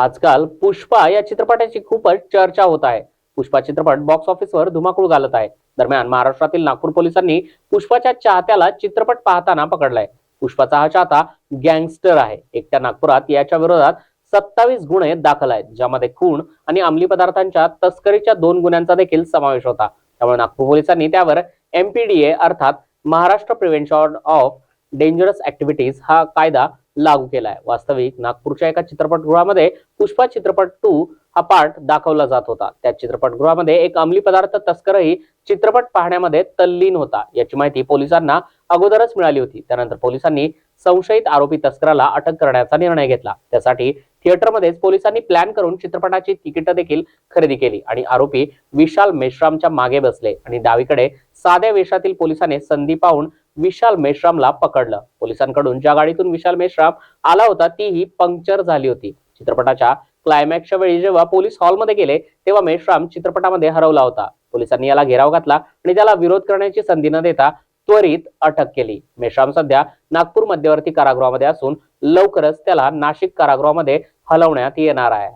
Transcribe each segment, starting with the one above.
आजकाल पुष्पा या चित्रपटाची खूपच चर्चा होत आहे. पुष्पा चित्रपट बॉक्स ऑफिसवर धुमाकूळ घालत आहे. दरम्यान महाराष्ट्रातील नागपूर पोलिसांनी पुष्पाच्या चाहत्याला चित्रपट पाहताना पकडलाय. पुष्पाचा हा चाहता गँगस्टर आहे. एकट्या नागपुरात याच्या विरोधात सत्तावीस गुन्हे दाखल आहेत ज्यामध्ये खून आणि अंमली पदार्थांच्या तस्करीच्या दोन गुन्ह्यांचा देखील समावेश होता. त्यामुळे नागपूर पोलिसांनी त्यावर एमपीडीए अर्थात Maharashtra prevention of dangerous activities हा कायदा लागू केला आहे वास्तविक नागपूरच्या एका चित्रपटगृहामध्ये पुष्पा चित्रपट टू हा पार्ट दाखवला जात होता. त्या चित्रपटगृहामध्ये एक अंमली पदार्थ तस्करही चित्रपट पाहण्यामध्ये तल्लीन होता. याची माहिती पोलिसांना अगोदरच मिळाली होती. त्यानंतर पोलिसांनी संशयित आरोपी तस्कराला अटक करण्याचा निर्णय घेतला. त्यासाठी थिएटरमध्येच पोलिसांनी प्लॅन करून चित्रपटाची तिकीट देखील खरेदी केली आणि आरोपी विशाल मेश्रामच्या मागे बसले आणि डावीकडे साध्या वेशातील पोलिसाने संधी पाहून विशाल मेश्रामला पकडलं. पोलिसांकडून ज्या गाडीतून विशाल मेश्राम आला होता तीही पंक्चर झाली होती. चित्रपटाच्या क्लायमॅक्सच्या वेळी जेव्हा पोलीस हॉलमध्ये गेले तेव्हा मेश्राम चित्रपटामध्ये हरवला होता. पोलिसांनी याला घेराव घातला आणि त्याला विरोध करण्याची संधी न देता त्वरित अटक केली. मेश्राम सध्या नागपूर मध्यवर्ती कारागृहामध्ये असून लवकरच त्याला नाशिक कारागृहामध्ये हलवण्यात येणार आहे.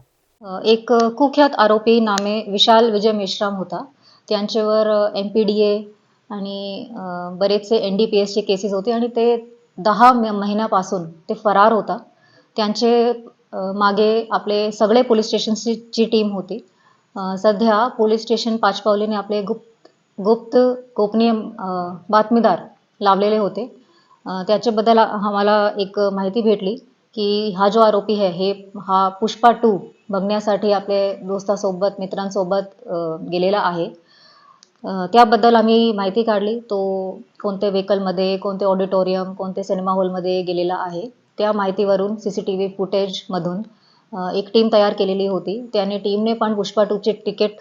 एक कुख्यात आरोपी नामे विशाल विजय मेश्राम होता. त्यांच्यावर एम पी डी ए आणि बरेचसे एन डी पी एसचे केसेस होते आणि ते दहा महिन्यापासून ते फरार होता. त्यांचे मागे आपले सगळे पोलीस स्टेशनची ची टीम होती. सध्या पोलीस स्टेशन पाचपावलीने आपले गुप्त गुप्त गोपनीय बातमीदार लावलेले होते. त्याच्याबद्दल आम्हाला एक माहिती भेटली की हा जो आरोपी आहे हे हा पुष्पा टू बघण्यासाठी आपले दोस्तासोबत मित्रांसोबत गेलेला आहे. त्याबद्दल आम्ही माहिती काढली. तो कोणत्या व्हेकलमध्ये कोणते ऑडिटोरियम कोणते सिनेमा हॉलमध्ये गेलेला आहे त्या माहितीवरून सी सी टी व्ही फुटेजमधून एक टीम तयार केलेली होती. त्याने टीमने पण पुष्पा टूचे तिकीट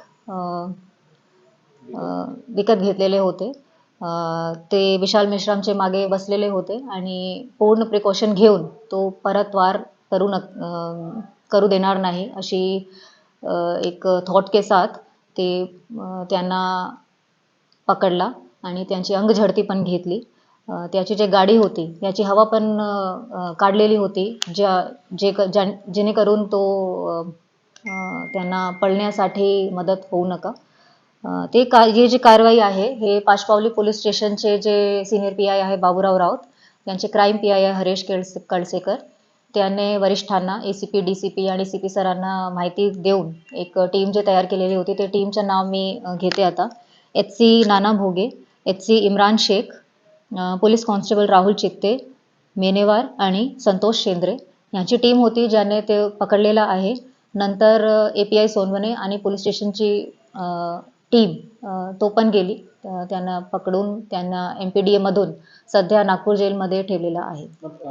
विकत घेतलेले होते. ते विशाल मेश्रामचे मागे बसलेले होते आणि पूर्ण प्रिकॉशन घेऊन तो परत वार करू न करू देणार नाही अशी एक थॉट के साथ ते त्यांना पकडला आणि त्यांची अंगझडती पण घेतली. त्याची जी गाडी होती त्याची हवा पण काढलेली होती ज्या जे क ज्या जेणेकरून तो त्यांना पळण्यासाठी मदत होऊ नका. ते का ही जी कारवाई आहे हे पाचपावली पोलीस स्टेशनचे जे सिनियर पी आय आहे बाबूराव राऊत त्यांचे क्राईम पी आय आहे हरेश केळसे कळसेकर. त्याने वरिष्ठांना A C P D C P आणि सी पी सरांना माहिती देऊन एक टीम जे तयार केलेली होती ते टीमचं नाव मी घेते आता. H C Nana Bhoge H C Imran Shaikh police constable Rahul Chitte Menewar आणि संतोष शेंद्रे यांची टीम होती ज्याने ते पकडलेलं आहे. नंतर ए पी आय सोनवणे आणि पोलीस स्टेशनची टीम तो पण गेली. त्यांना पकडून त्यांना एम पी डी एमधून सध्या नागपूर जेलमध्ये ठेवलेलं आहे.